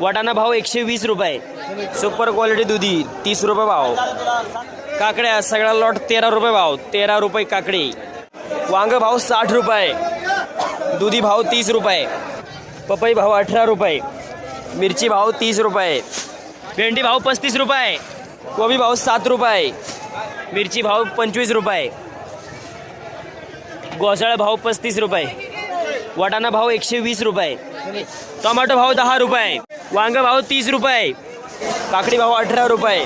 वाटाणा भाव एकशे वीस रुपये. सुपर क्वालिटी दुधी तीस रुपये भाव. काकड्या सगळा लॉट तेरा रुपये भाव तेरा रुपये काकडी. वांग भाव साठ रुपये. दुधी भाव तीस रुपये. पपई भाव अठरा रुपये. मिरची भाव तीस रुपये. भेंडी भाव पस्तीस रुपये. कोबी भाव सात रुपये. मिरची भाव पंचवीस रुपये. घोसाळा भाव पस्तीस रुपये. वाटाणा भाव एकशे वीस रुपये. टोमॅटो भाव दहा रुपये. वांग भाव तीस रुपये. काकडी भाव अठरा रुपये.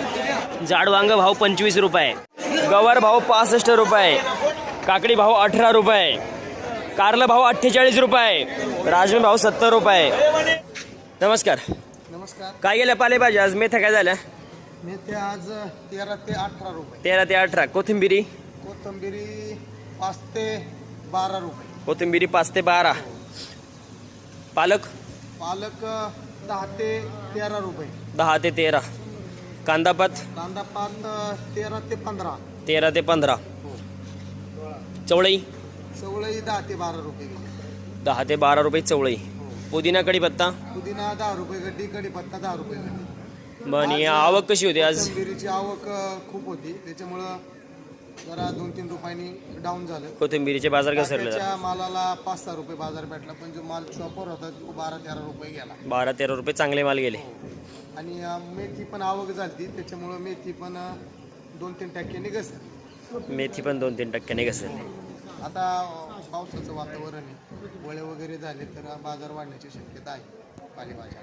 जाड वांग भाव पंचवीस रुपये. गवार भाव पासष्ट रुपये. काकडी भाव अठरा रुपये. कारला भाव अठ्ठेचाळीस रुपये. राजमे भाव सत्तर रुपये. नमस्कार. नमस्कार. काय गेल्या पालेभाज्या आज मेथ्या काय झाल्या? मेथे आज तेरा ते अठरा रुपये. तेरा ते अठरा. कोथिंबिरी? कोथंबिरी पाच ते बारा रुपये. कोथिंबिरी पाच ते बारा. पालक? पालक दहा ते तेरा रुपये. दहा ते तेरा. कांदापात कांदा पात तेरा ते पंधरा. तेरा ते पंधरा. चवळई? चवळई दहा ते बारा रुपये दहा ते बारा रुपये चवळई. पुदिना कढीपत्ता पुदिना दहा रुपये गड्डी कढीपत्ता दहा रुपये गड्डी. आणि आवक कशी होती आज? कोथिंबिरीची आवक अ, खूप होती. त्याच्यामुळं जरा दोन तीन रुपयांनी डाऊन झालं. कोथिंबिरीचे बाजार घसरले. त्याच्या मालाला पाच सहा रुपये बाजार भेटला पण जो माल शॉपवर होता तो बारा तेरा रुपये गेला. बारा तेरा रुपये चांगले माल गेले. आणि अ, मेथी पण आवक झाली त्याच्यामुळं मेथी पण अ, दोन तीन टक्क्यांनी घसरली मेथी पण दोन तीन टक्क्याने घसरली आता अ, पावसाचं वातावरण आहे. वळे वगैरे झाले तर बाजार वाढण्याची शक्यता आहे. पालेभाज्या.